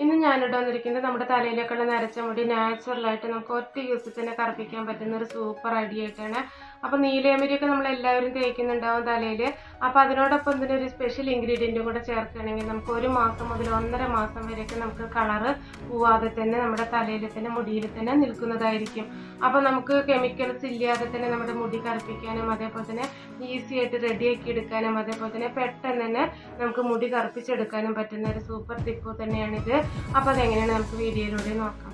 ഇന്ന് ഞാൻ വന്നിരിക്കുന്നത് നമ്മുടെ തലയിലേക്കുള്ള നരച്ച മുടി നാച്ചുറലായിട്ട് നമുക്ക് ഒറ്റ യൂസിൽ തന്നെ കറുപ്പിക്കാൻ പറ്റുന്ന ഒരു സൂപ്പർ ഐഡിയ ആയിട്ടാണ്. അപ്പോൾ നീലയമരിയൊക്കെ നമ്മൾ എല്ലാവരും തേക്കുന്നുണ്ടാവും തലയിൽ അപ്പോൾ അതിനോടൊപ്പം തന്നെ ഒരു സ്പെഷ്യൽ ഇൻഗ്രീഡിയന്റും കൂടെ ചേർക്കുകയാണെങ്കിൽ നമുക്ക് ഒരു മാസം മുതൽ ഒന്നര മാസം വരെയൊക്കെ നമുക്ക് കളറ് പോവാതെ തന്നെ നമ്മുടെ തലയിൽ തന്നെ മുടിയിൽ തന്നെ നിൽക്കുന്നതായിരിക്കും. അപ്പോൾ നമുക്ക് കെമിക്കൽസ് ഇല്ലാതെ തന്നെ നമ്മുടെ മുടി കറുപ്പിക്കാനും അതേപോലെ തന്നെ ഈസി ആയിട്ട് റെഡിയാക്കി എടുക്കാനും അതേപോലെ തന്നെ പെട്ടെന്ന് തന്നെ നമുക്ക് മുടി കറുപ്പിച്ചെടുക്കാനും പറ്റുന്ന ഒരു സൂപ്പർ ടിപ്പ് തന്നെയാണിത്. അപ്പോൾ അതെങ്ങനെയാണ് നമുക്ക് വീഡിയോയിലൂടെ നോക്കാം.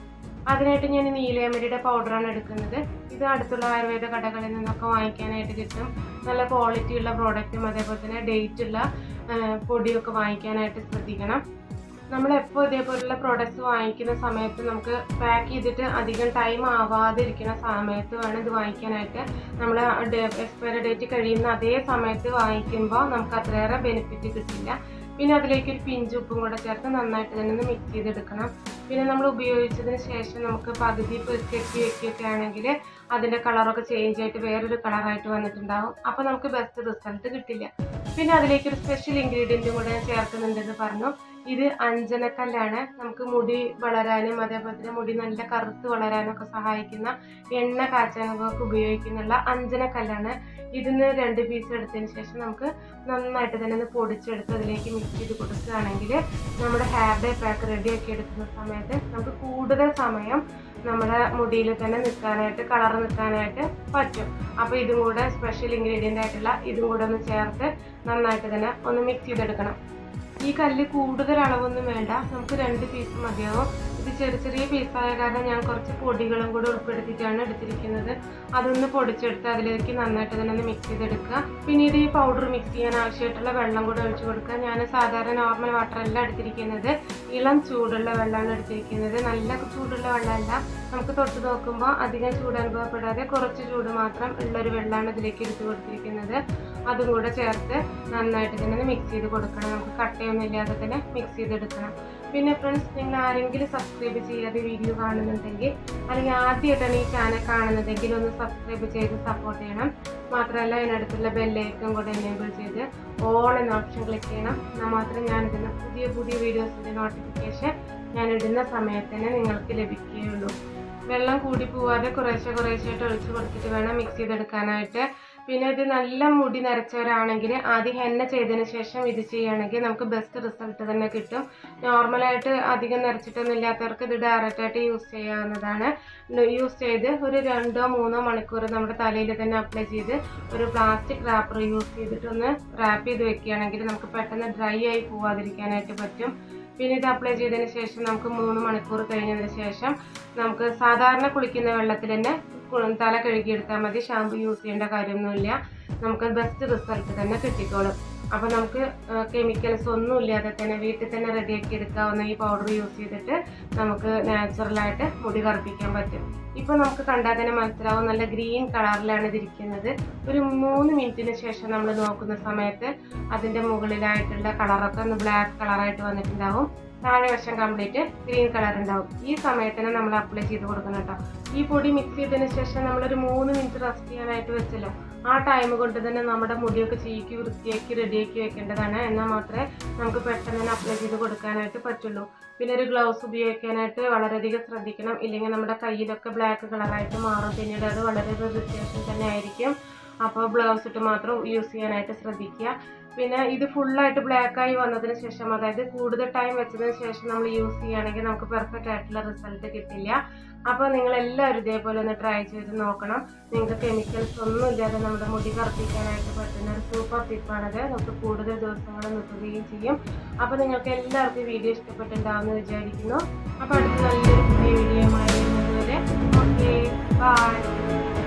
അതിനായിട്ട് ഞാൻ നീലയമരിയുടെ പൗഡറാണ് എടുക്കുന്നത്. ഇത് അടുത്തുള്ള ആയുർവേദ കടകളിൽ നിന്നൊക്കെ വാങ്ങിക്കാനായിട്ട് കിട്ടും. നല്ല ക്വാളിറ്റി ഉള്ള പ്രോഡക്റ്റും അതേപോലെ തന്നെ ഡേറ്റ് ഉള്ള പൊടിയൊക്കെ വാങ്ങിക്കാനായിട്ട് ശ്രദ്ധിക്കണം. നമ്മൾ എപ്പോൾ ഇതേപോലുള്ള പ്രോഡക്റ്റ്സ് വാങ്ങിക്കുന്ന സമയത്ത് നമുക്ക് പാക്ക് ചെയ്തിട്ട് അധികം ടൈം ആവാതിരിക്കുന്ന സമയത്ത് വേണം ഇത് വാങ്ങിക്കാനായിട്ട്. നമ്മൾ എക്സ്പയറി ഡേറ്റ് കഴിയുന്ന അതേ സമയത്ത് വാങ്ങിക്കുമ്പോൾ നമുക്ക് അത്രയേറെ ബെനിഫിറ്റ് കിട്ടില്ല. പിന്നെ അതിലേക്ക് ഒരു പിഞ്ച് ഉപ്പും കൂടെ ചേർത്ത് നന്നായിട്ട് തന്നെ ഒന്ന് മിക്സ് ചെയ്തെടുക്കണം. പിന്നെ നമ്മൾ ഉപയോഗിച്ചതിന് ശേഷം നമുക്ക് പകുതി കെട്ടി വെക്കുകയൊക്കെ ആണെങ്കിൽ അതിന്റെ കളറൊക്കെ ചേഞ്ച് ആയിട്ട് വേറൊരു കളറായിട്ട് വന്നിട്ടുണ്ടാവും. അപ്പോൾ നമുക്ക് ബെസ്റ്റ് റിസൾട്ട് കിട്ടില്ല. പിന്നെ അതിലേക്ക് ഒരു സ്പെഷ്യൽ ഇൻഗ്രീഡിയന്റും കൂടെ ചേർക്കുന്നുണ്ടെന്ന് പറഞ്ഞു. ഇത് അഞ്ജനക്കല്ലാണ് നമുക്ക് മുടി വളരാനും അതേപോലെ തന്നെ മുടി നല്ല കറുത്ത് വളരാനും ഒക്കെ സഹായിക്കുന്ന എണ്ണ കാച്ചാനൊക്കെ ഉപയോഗിക്കുന്നുള്ള അഞ്ജനക്കല്ലാണ് ഇതിന് രണ്ട് പീസ് എടുത്തതിന് ശേഷം നമുക്ക് നന്നായിട്ട് തന്നെ ഒന്ന് പൊടിച്ചെടുത്ത് അതിലേക്ക് മിക്സ് ചെയ്ത് കൊടുക്കുകയാണെങ്കിൽ നമ്മുടെ ഹെയർ ഡേ പാക്ക് റെഡിയാക്കി എടുക്കുന്ന സമയത്ത് നമുക്ക് കൂടുതൽ സമയം നമ്മുടെ മുടിയിൽ തന്നെ നിൽക്കാനായിട്ട് കളർ നിൽക്കാനായിട്ട് പറ്റും. അപ്പോൾ ഇതും കൂടെ സ്പെഷ്യൽ ഇൻഗ്രീഡിയന്റ് ആയിട്ടുള്ള ഇതും കൂടെ ഒന്ന് ചേർത്ത് നന്നായിട്ട് തന്നെ ഒന്ന് മിക്സ് ചെയ്തെടുക്കണം. ഈ കല്ല് കൂടുതൽ അളവൊന്നും വേണ്ട. നമുക്ക് രണ്ട് പീസ് മതിയാവും. ഇത് ചെറിയ ചെറിയ പീസായ കാരണം ഞാൻ കുറച്ച് പൊടികളും കൂടെ ഉൾപ്പെടുത്തിയിട്ടാണ് എടുത്തിരിക്കുന്നത്. അതൊന്ന് പൊടിച്ചെടുത്ത് അതിലേക്ക് നന്നായിട്ട് തന്നെ ഒന്ന് മിക്സ് ചെയ്തെടുക്കുക. പിന്നീട് ഈ പൗഡർ മിക്സ് ചെയ്യാൻ ആവശ്യമായിട്ടുള്ള വെള്ളം കൂടെ ഒഴിച്ചു കൊടുക്കുക. ഞാൻ സാധാരണ നോർമൽ വാട്ടർ അല്ല എടുത്തിരിക്കുന്നത്. ഇളം ചൂടുള്ള വെള്ളമാണ് എടുത്തിരിക്കുന്നത്. നല്ല ചൂടുള്ള വെള്ളമല്ല. നമുക്ക് തൊട്ട് നോക്കുമ്പോൾ അധികം ചൂട് അനുഭവപ്പെടാതെ കുറച്ച് ചൂട് മാത്രം ഉള്ളൊരു വെള്ളമാണ് ഇതിലേക്ക് എടുത്തു കൊടുത്തിരിക്കുന്നത്. അതും കൂടെ ചേർത്ത് നന്നായിട്ട് തന്നെ മിക്സ് ചെയ്ത് കൊടുക്കണം. നമുക്ക് കട്ടയൊന്നും ഇല്ലാതെ തന്നെ മിക്സ് ചെയ്തെടുക്കണം. പിന്നെ ഫ്രണ്ട്സ് നിങ്ങൾ ആരെങ്കിലും സബ്സ്ക്രൈബ് ചെയ്യാതെ വീഡിയോ കാണുന്നുണ്ടെങ്കിൽ അല്ലെങ്കിൽ ആദ്യമായിട്ടാണ് ഈ ചാനൽ കാണുന്നതെങ്കിൽ ഒന്ന് സബ്സ്ക്രൈബ് ചെയ്ത് സപ്പോർട്ട് ചെയ്യണം. മാത്രമല്ല അതിനടുത്തുള്ള ബെല്ലൈക്കൺ കൂടെ എനേബിൾ ചെയ്ത് ഓൾ എന്ന ഓപ്ഷൻ ക്ലിക്ക് ചെയ്യണം. എന്നാൽ മാത്രമേ ഞാൻ ഇടുന്ന പുതിയ പുതിയ വീഡിയോസിന്റെ നോട്ടിഫിക്കേഷൻ ഞാൻ ഇടുന്ന സമയത്ത് തന്നെ നിങ്ങൾക്ക് ലഭിക്കുകയുള്ളൂ. വെള്ളം കൂടി പോവാതെ കുറേശ്ശെ കുറേശ്ശായിട്ട് ഒഴിച്ച് കൊടുത്തിട്ട് വേണം മിക്സ് ചെയ്തെടുക്കാനായിട്ട്. പിന്നെ ഇത് നല്ല മുടി നരച്ചവരാണെങ്കിൽ ആദ്യം ഹെന്ന ചെയ്തതിന് ശേഷം ഇത് ചെയ്യുകയാണെങ്കിൽ നമുക്ക് ബെസ്റ്റ് റിസൾട്ട് തന്നെ കിട്ടും. നോർമലായിട്ട് അധികം നരച്ചിട്ടൊന്നും ഇല്ലാത്തവർക്ക് ഇത് ഡയറക്റ്റായിട്ട് യൂസ് ചെയ്യാവുന്നതാണ്. യൂസ് ചെയ്ത് ഒരു രണ്ടോ മൂന്നോ മണിക്കൂർ നമ്മുടെ തലയിൽ തന്നെ അപ്ലൈ ചെയ്ത് ഒരു പ്ലാസ്റ്റിക് റാപ്പർ യൂസ് ചെയ്തിട്ടൊന്ന് റാപ്പ് ചെയ്ത് വെക്കുകയാണെങ്കിൽ നമുക്ക് പെട്ടെന്ന് ഡ്രൈ ആയി പോവാതിരിക്കാനായിട്ട് പറ്റും. പിന്നെ ഇത് അപ്ലൈ ചെയ്തതിന് ശേഷം നമുക്ക് മൂന്ന് മണിക്കൂർ കഴിഞ്ഞതിന് ശേഷം നമുക്ക് സാധാരണ കുളിക്കുന്ന വെള്ളത്തിൽ തന്നെ തല കഴുകിയെടുത്താൽ മതി. ഷാമ്പു യൂസ് ചെയ്യേണ്ട കാര്യമൊന്നുമില്ല. നമുക്ക് ബെസ്റ്റ് റിസൾട്ട് തന്നെ കിട്ടിക്കോളും. അപ്പോൾ നമുക്ക് കെമിക്കൽസ് ഒന്നും ഇല്ലാതെ തന്നെ വീട്ടിൽ തന്നെ റെഡിയാക്കി എടുക്കാവുന്ന ഈ പൗഡർ യൂസ് ചെയ്തിട്ട് നമുക്ക് നാച്ചുറലായിട്ട് മുടി കറുപ്പിക്കാൻ പറ്റും. ഇപ്പോൾ നമുക്ക് കണ്ടാൽ തന്നെ മനസ്സിലാവും നല്ല ഗ്രീൻ കളറിലാണ് ഇതിരിക്കുന്നത്. ഒരു മൂന്ന് മിനിറ്റിന് ശേഷം നമ്മൾ നോക്കുന്ന സമയത്ത് അതിന്റെ മുകളിലായിട്ടുള്ള കളറൊക്കെ ഒന്ന് ബ്ലാക്ക് കളറായിട്ട് വന്നിട്ടുണ്ടാവും. താഴെ വശം കംപ്ലീറ്റ് ഗ്രീൻ കളർ ഉണ്ടാവും. ഈ സമയത്തിന് നമ്മൾ അപ്ലൈ ചെയ്ത് കൊടുക്കണം കേട്ടോ. ഈ പൊടി മിക്സ് ചെയ്തതിന് ശേഷം നമ്മളൊരു മൂന്ന് മിനിറ്റ് റെസ്റ്റ് ചെയ്യാനായിട്ട് വെച്ചല്ലോ. ആ ടൈം കൊണ്ട് തന്നെ നമ്മുടെ മുടിയൊക്കെ ചീക്കി വൃത്തിയാക്കി റെഡിയാക്കി വെക്കേണ്ടതാണ്. എന്നാൽ മാത്രമേ നമുക്ക് പെട്ടെന്ന് തന്നെ അപ്ലൈ ചെയ്ത് കൊടുക്കാനായിട്ട് പറ്റുള്ളൂ. പിന്നെ ഒരു ഗ്ലൗസ് ഉപയോഗിക്കാനായിട്ട് വളരെയധികം ശ്രദ്ധിക്കണം. ഇല്ലെങ്കിൽ നമ്മുടെ കയ്യിലൊക്കെ ബ്ലാക്ക് കളറായിട്ട് മാറും. പിന്നീട് അത് വളരെ ഇറിറ്റേഷൻ തന്നെ ആയിരിക്കും. അപ്പോൾ ബ്ലൗസ് ഇട്ട് മാത്രം യൂസ് ചെയ്യാനായിട്ട് ശ്രദ്ധിക്കുക. പിന്നെ ഇത് ഫുള്ളായിട്ട് ബ്ലാക്ക് ആയി വന്നതിന് ശേഷം അതായത് കൂടുതൽ ടൈം വെച്ചതിന് ശേഷം നമ്മൾ യൂസ് ചെയ്യുകയാണെങ്കിൽ നമുക്ക് പെർഫെക്റ്റ് ആയിട്ടുള്ള റിസൾട്ട് കിട്ടില്ല. അപ്പോൾ നിങ്ങൾ എല്ലാവരും ഇതേപോലെ ഒന്ന് ട്രൈ ചെയ്ത് നോക്കണം. നിങ്ങൾക്ക് കെമിക്കൽസ് ഒന്നും ഇല്ലാതെ നമ്മുടെ മുടി കറുപ്പിക്കാനായിട്ട് പറ്റുന്ന ഒരു സൂപ്പർ ടിപ്പാണത് നമുക്ക് കൂടുതൽ ദിവസങ്ങൾ നിൽക്കുകയും ചെയ്യും. അപ്പോൾ നിങ്ങൾക്ക് എല്ലാവർക്കും വീഡിയോ ഇഷ്ടപ്പെട്ടിട്ടുണ്ടാവുമെന്ന് വിചാരിക്കുന്നു. അപ്പോൾ അടുത്ത നല്ലൊരു പുതിയ വീഡിയോ ആയി വരുന്നതുവരെ ഓക്കെ ബൈ